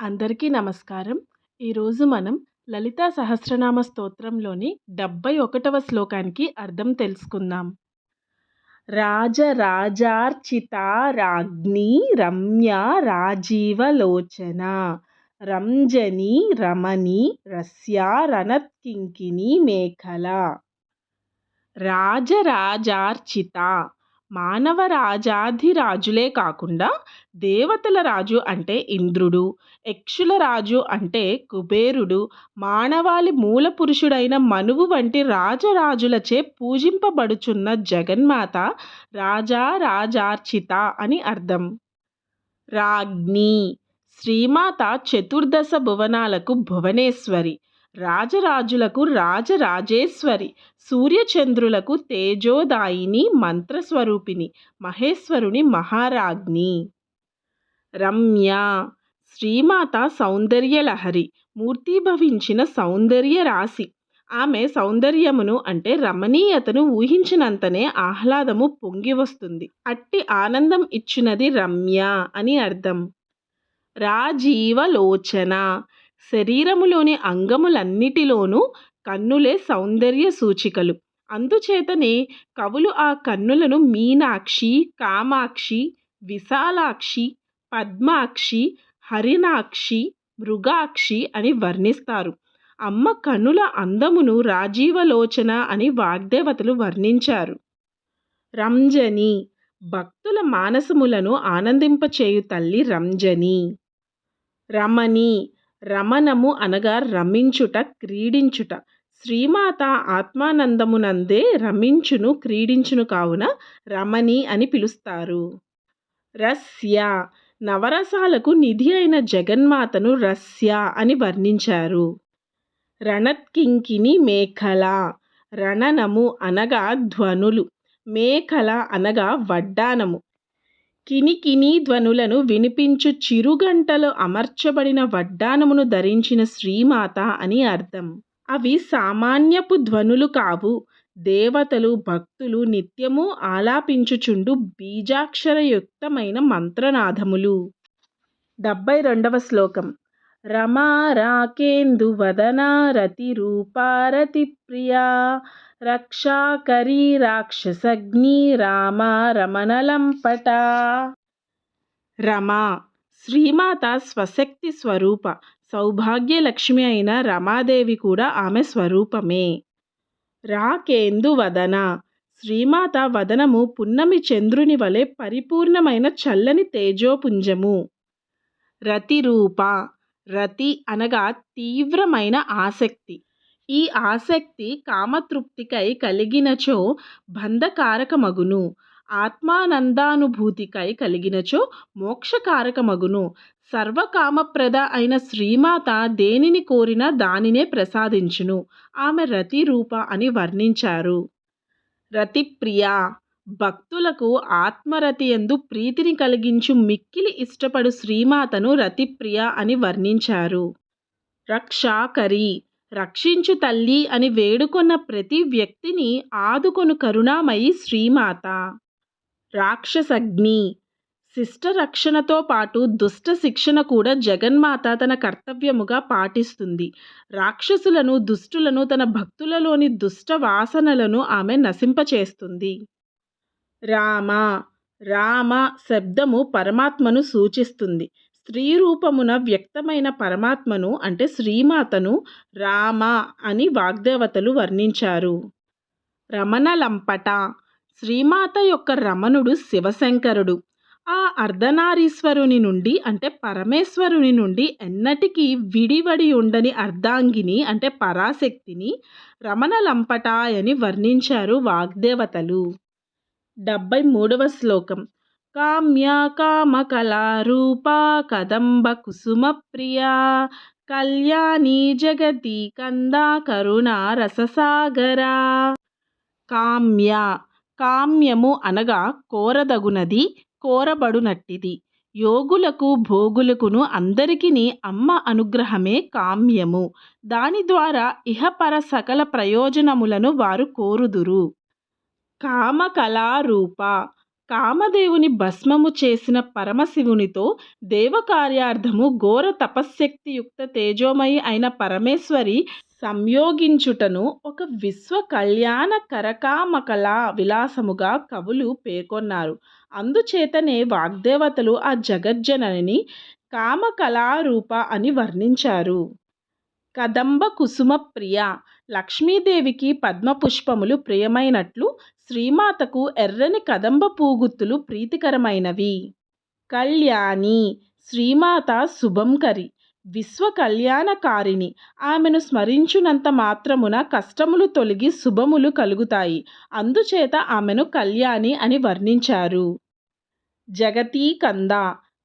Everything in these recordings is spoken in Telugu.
అందరికీ నమస్కారం. ఈరోజు మనం లలితా సహస్రనామ స్తోత్రంలోని డెబ్భై ఒకటవ శ్లోకానికి అర్థం తెలుసుకుందాం. రాజరాజార్చిత రాజ్ఞి రమ్య రాజీవలోచన రంజని రమణి రస్యా రణత్కింకిని మేఖల. రాజరాజార్చిత మానవ రాజాధిరాజులే కాకుండా దేవతల రాజు అంటే ఇంద్రుడు యక్షుల రాజు అంటే కుబేరుడు మానవాళి మూల పురుషుడైన మనువు వంటి రాజరాజులచే పూజింపబడుచున్న జగన్మాత రాజా రాజార్చిత అని అర్థం. రాజ్ఞి శ్రీమాత చతుర్దశ భువనాలకు భువనేశ్వరి రాజరాజులకు రాజరాజేశ్వరి సూర్యచంద్రులకు తేజోదాయిని మంత్రస్వరూపిణి మహేశ్వరుని మహారాజ్ఞి. రమ్య శ్రీమాత సౌందర్యలహరి మూర్తీభవించిన సౌందర్య రాశి. ఆమె సౌందర్యమును అంటే రమణీయతను ఊహించినంతనే ఆహ్లాదము పొంగి వస్తుంది. అట్టి ఆనందం ఇచ్చినది రమ్య అని అర్థం. రాజీవలోచన శరీరములోని అంగములన్నిటిలోనూ కన్నులే సౌందర్య సూచికలు. అందుచేతనే కవులు ఆ కన్నులను మీనాక్షి కామాక్షి విశాలాక్షి పద్మాక్షి హరిణాక్షి మృగాక్షి అని వర్ణిస్తారు. అమ్మ కన్నుల అందమును రాజీవలోచన అని వాగ్దేవతలు వర్ణించారు. రంజని భక్తుల మానసములను ఆనందింపచేయు తల్లి రంజని. రమణి రమణము అనగా రమించుట క్రీడించుట. శ్రీమాత ఆత్మానందమునందే రమించును క్రీడించును కావున రమణి అని పిలుస్తారు. రస్య నవరసాలకు నిధి అయిన జగన్మాతను రస్య అని వర్ణించారు. రణత్కింకిని మేఖల రణనము అనగా ధ్వనులు. మేఖల అనగా వడ్డానము. కినికిని ధ్వనులను వినిపించు చిరుగంటలు అమర్చబడిన వడ్డానమును ధరించిన శ్రీమాత అని అర్థం. అవి సామాన్యపు ధ్వనులు కావు. దేవతలు భక్తులు నిత్యము ఆలాపించుచుండు బీజాక్షరయుక్తమైన మంత్రనాథములు డెబ్భై రెండవ శ్లోకం. రమా రాకేందు వదనా రతి రూపారతి ప్రియా రక్షాకరీ రాక్షసగ్ని రామ రమణలంపట రమ శ్రీమాత స్వశక్తి స్వరూప సౌభాగ్యలక్ష్మి అయిన రమాదేవి కూడా ఆమె స్వరూపమే. రాకేందు వదన శ్రీమాత వదనము పున్నమి చంద్రుని వలె పరిపూర్ణమైన చల్లని తేజోపుంజము. రతిరూప రతి అనగా తీవ్రమైన ఆసక్తి. ఈ ఆసక్తి కామతృప్తికై కలిగినచో బంధకారకమగును. ఆత్మానందానుభూతికై కలిగినచో మోక్షకారకమగును. సర్వకామప్రద అయిన శ్రీమాత దేనిని కోరినా దానినే ప్రసాదించును. ఆమె రతి రూప అని వర్ణించారు. రతిప్రియ భక్తులకు ఆత్మరతి ఎందు ప్రీతిని కలిగించు మిక్కిలి ఇష్టపడు శ్రీమాతను రతిప్రియ అని వర్ణించారు. రక్షాకరి రక్షించు తల్లి అని వేడుకొన్న ప్రతి వ్యక్తిని ఆదుకొను కరుణామయి శ్రీమాత. రాక్షసగ్ని. శిష్ట రక్షణతో పాటు దుష్ట శిక్షణ కూడా జగన్మాత తన కర్తవ్యముగా పాటిస్తుంది. రాక్షసులను దుష్టులను తన భక్తులలోని దుష్ట వాసనలను ఆమె నశింపచేస్తుంది. రామ. రామ శబ్దము పరమాత్మను సూచిస్తుంది. స్త్రీ రూపమున వ్యక్తమైన పరమాత్మను అంటే శ్రీమాతను రామ అని వాగ్దేవతలు వర్ణించారు. రమణ లంపట శ్రీమాత యొక్క రమణుడు శివశంకరుడు. ఆ అర్ధనారీశ్వరుని నుండి అంటే పరమేశ్వరుని నుండి ఎన్నటికీ విడివడి ఉండని అర్ధాంగిని అంటే పరాశక్తిని రమణ లంపటాయని వర్ణించారు వాగ్దేవతలు. డెబ్భై మూడవ శ్లోకం. కామ్య కామకళారూపా కదంబ కుసుమ ప్రియా. కళ్యాణి జగతి కందా కరుణ రససాగరా. కామ్య కామ్యము అనగా కోరదగునది కోరబడునట్టిది. యోగులకు భోగులకును అందరికీ అమ్మ అనుగ్రహమే కామ్యము. దాని ద్వారా ఇహపర సకల ప్రయోజనములను వారు కోరుదురు. కామకళారూప కామదేవుని భస్మము చేసిన పరమశివునితో దేవకార్యార్థము ఘోర తపశ్శక్తియుక్త తేజోమయి అయిన పరమేశ్వరి సంయోగించుటను ఒక విశ్వ కళ్యాణ కరకామకళా విలాసముగా కవులు పేర్కొన్నారు. అందుచేతనే వాగ్దేవతలు ఆ జగజ్జనని కామకళారూప అని వర్ణించారు. కదంబ కుసుమ ప్రియ లక్ష్మీదేవికి పద్మపుష్పములు ప్రియమైనట్లు శ్రీమాతకు ఎర్రని కదంబ పూగుత్తులు ప్రీతికరమైనవి. కళ్యాణి శ్రీమాత శుభంకరి విశ్వ కళ్యాణకారిణి ఆమెను స్మరించునంత మాత్రమున కష్టములు తొలగి శుభములు కలుగుతాయి. అందుచేత ఆమెను కళ్యాణి అని వర్ణించారు. జగతీ కంద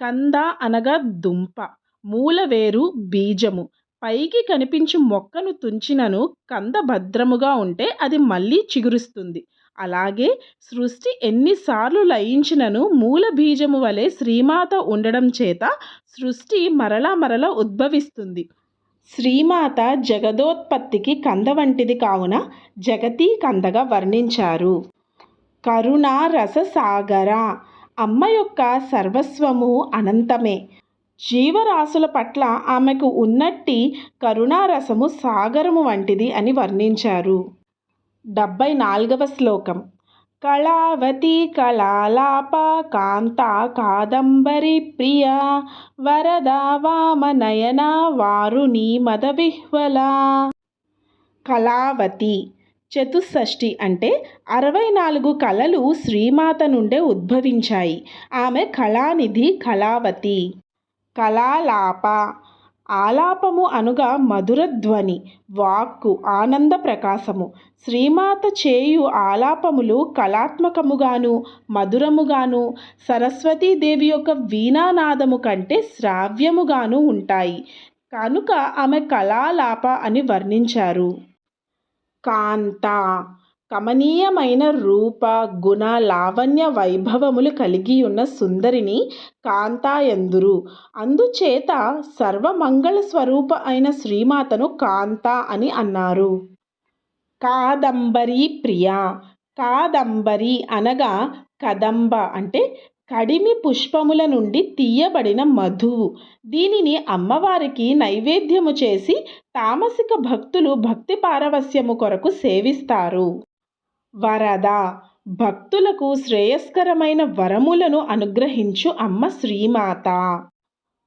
కంద అనగా దుంప. మూలవేరు బీజము. పైకి కనిపించు మొక్కను తుంచినను కంద భద్రముగా ఉంటే అది మళ్ళీ చిగురుస్తుంది. అలాగే సృష్టి ఎన్నిసార్లు లయించినను మూల బీజము వలె శ్రీమాత ఉండడం చేత సృష్టి మరలా మరల ఉద్భవిస్తుంది. శ్రీమాత జగదోత్పత్తికి కంద వంటిది కావున జగతీ కందగా వర్ణించారు. కరుణా రససాగర అమ్మ యొక్క సర్వస్వము అనంతమే. జీవరాశుల పట్ల ఆమెకు ఉన్నట్టి కరుణారసము సాగరము వంటిది అని వర్ణించారు. డెబ్బై నాలుగవ శ్లోకం. కళావతి కళాలాప కాంత కాదంబరి ప్రియ వరద వామనయన వారుని మదవిహ్వల కళావతి. చతుషష్ఠి అంటే అరవై నాలుగు కళలు శ్రీమాత నుండే ఉద్భవించాయి. ఆమె కళానిధి కళావతి. కళాలాప. ఆలాపము అనుగా మధురధ్వని వాక్కు ఆనంద ప్రకాశము. శ్రీమాత చేయు ఆలాపములు కళాత్మకముగాను మధురముగాను సరస్వతీదేవి యొక్క వీణానాదము కంటే శ్రావ్యముగాను ఉంటాయి. కనుక ఆమె కళాలాప అని వర్ణించారు. కాంత కమనీయమైన రూప గుణ లావణ్య వైభవములు కలిగి ఉన్న సుందరిని కాంతాయందురు. అందుచేత సర్వమంగళ స్వరూప అయిన శ్రీమాతను కాంత అని అన్నారు. కాదంబరి ప్రియ కాదంబరి అనగా కదంబ అంటే కడిమి పుష్పముల నుండి తీయబడిన మధువు దీనిని అమ్మవారికి నైవేద్యము చేసి తామసిక భక్తులు భక్తి పారవస్యము కొరకు సేవిస్తారు. వరద భక్తులకు శ్రేయస్కరమైన వరములను అనుగ్రహించు అమ్మ శ్రీమాత.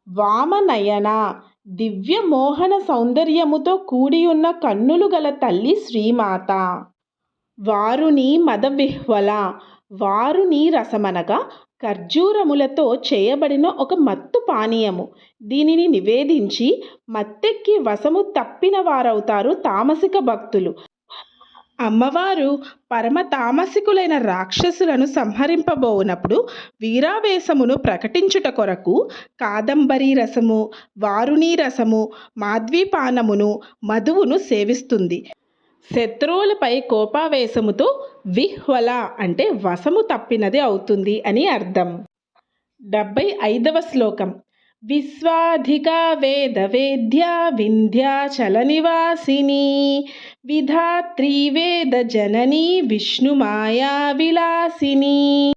వామనయన దివ్య మోహన సౌందర్యముతో కూడి ఉన్న కన్నులు గల తల్లి శ్రీమాత. వారుని మదవిహ్వల వారుని రసమనగా ఖర్జూరములతో చేయబడిన ఒక మత్తు పానీయము. దీనిని నివేదించి మత్తెక్కి వశము తప్పిన వారవుతారు తామసిక భక్తులు. అమ్మవారు పరమ తామసికులైన రాక్షసులను సంహరింపబోనప్పుడు వీరావేశమును ప్రకటించుట కొరకు కాదంబరి రసము వారుణీ రసము మాధ్వీపానమును మధువును సేవిస్తుంది. శత్రువులపై కోపావేశముతో విహ్వల అంటే వశము తప్పినది అవుతుంది అని అర్థం. డెబ్బై ఐదవ శ్లోకం. విశ్వాధికా వేదవేద్యా వింధ్యాచలనివాసిని విధాత్రీ వేదజననీ విష్ణుమాయా విలాసిని.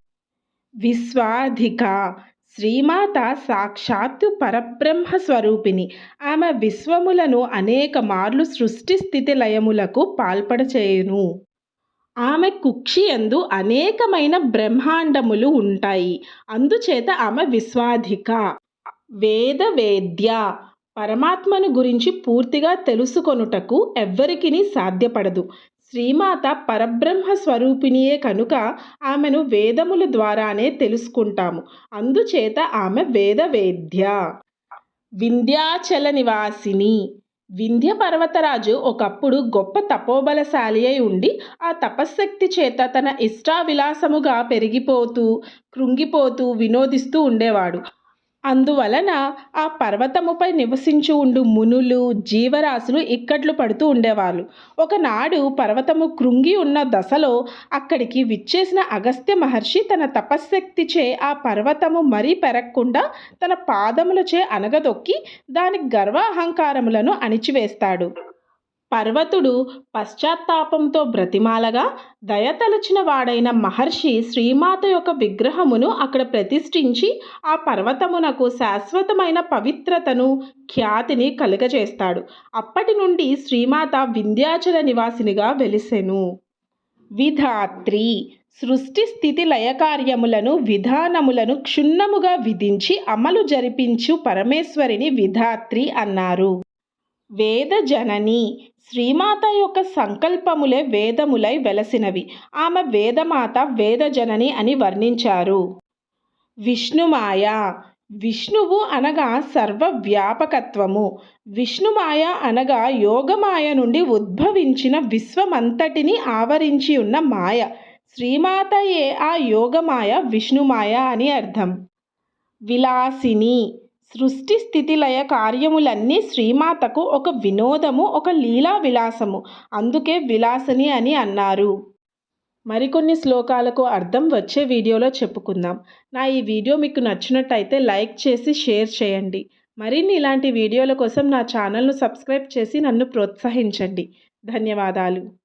విశ్వాధిక శ్రీమాత సాక్షాత్తు పరబ్రహ్మ స్వరూపిణి. ఆమె విశ్వములను అనేక మార్లు సృష్టి స్థితి లయములకు పాల్పడచేయును. ఆమె కుక్షి ఎందు అనేకమైన బ్రహ్మాండములు ఉంటాయి. అందుచేత ఆమె విశ్వాధిక. వేద వేద్య పరమాత్మను గురించి పూర్తిగా తెలుసుకొనుటకు ఎవ్వరికిని సాధ్యపడదు. శ్రీమాత పరబ్రహ్మ స్వరూపిణియే కనుక ఆమెను వేదముల ద్వారానే తెలుసుకుంటాము. అందుచేత ఆమె వేద వేద్య వింధ్యాచల నివాసిని. వింధ్య పర్వతరాజు ఒకప్పుడు గొప్ప తపోబలశాలి అయి ఉండి ఆ తపశ్శక్తి చేత తన ఇష్టావిలాసముగా పెరిగిపోతూ కృంగిపోతూ వినోదిస్తూ ఉండేవాడు. అందువలన ఆ పర్వతముపై నివసించి ఉండు మునులు జీవరాశులు ఇక్కట్లు పడుతూ ఉండేవాళ్ళు. ఒకనాడు పర్వతము కృంగి ఉన్న దశలో అక్కడికి విచ్చేసిన అగస్త్య మహర్షి తన తపశ్శక్తిచే ఆ పర్వతము మరీ పెరగకుండా తన పాదములచే అనగదొక్కి దాని గర్వ అహంకారములను అణిచివేస్తాడు. పర్వతుడు పశ్చాత్తాపంతో బ్రతిమాలగా దయతలచిన వాడైన మహర్షి శ్రీమాత యొక్క విగ్రహమును అక్కడ ప్రతిష్ఠించి ఆ పర్వతమునకు శాశ్వతమైన పవిత్రతను ఖ్యాతిని కలుగజేస్తాడు. అప్పటి నుండి శ్రీమాత వింధ్యాచల నివాసినిగా వెలిసెను. విధాత్రి సృష్టి స్థితి లయకార్యములను విధానములను క్షుణ్ణముగా విధించి అమలు జరిపించు పరమేశ్వరిని విధాత్రి అన్నారు. వేద జనని శ్రీమాత యొక్క సంకల్పములే వేదములై వెలసినవి. ఆమె వేదమాత వేదజనని అని వర్ణించారు. విష్ణుమాయ విష్ణువు అనగా సర్వవ్యాపకత్వము. విష్ణుమాయ అనగా యోగమాయ నుండి ఉద్భవించిన విశ్వమంతటిని ఆవరించి ఉన్న మాయ. శ్రీమాతయే ఆ యోగమాయ విష్ణుమాయ అని అర్థం. విలాసిని సృష్టి స్థితిలయ కార్యములన్నీ శ్రీమాతకు ఒక వినోదము ఒక లీలా విలాసము. అందుకే విలాసని అని అన్నారు. మరికొన్ని శ్లోకాలకు అర్థం వచ్చే వీడియోలో చెప్పుకుందాం. నా ఈ వీడియో మీకు నచ్చినట్టయితే లైక్ చేసి షేర్ చేయండి. మరిన్ని ఇలాంటి వీడియోల కోసం నా ఛానల్ను సబ్స్క్రైబ్ చేసి నన్ను ప్రోత్సహించండి. ధన్యవాదాలు.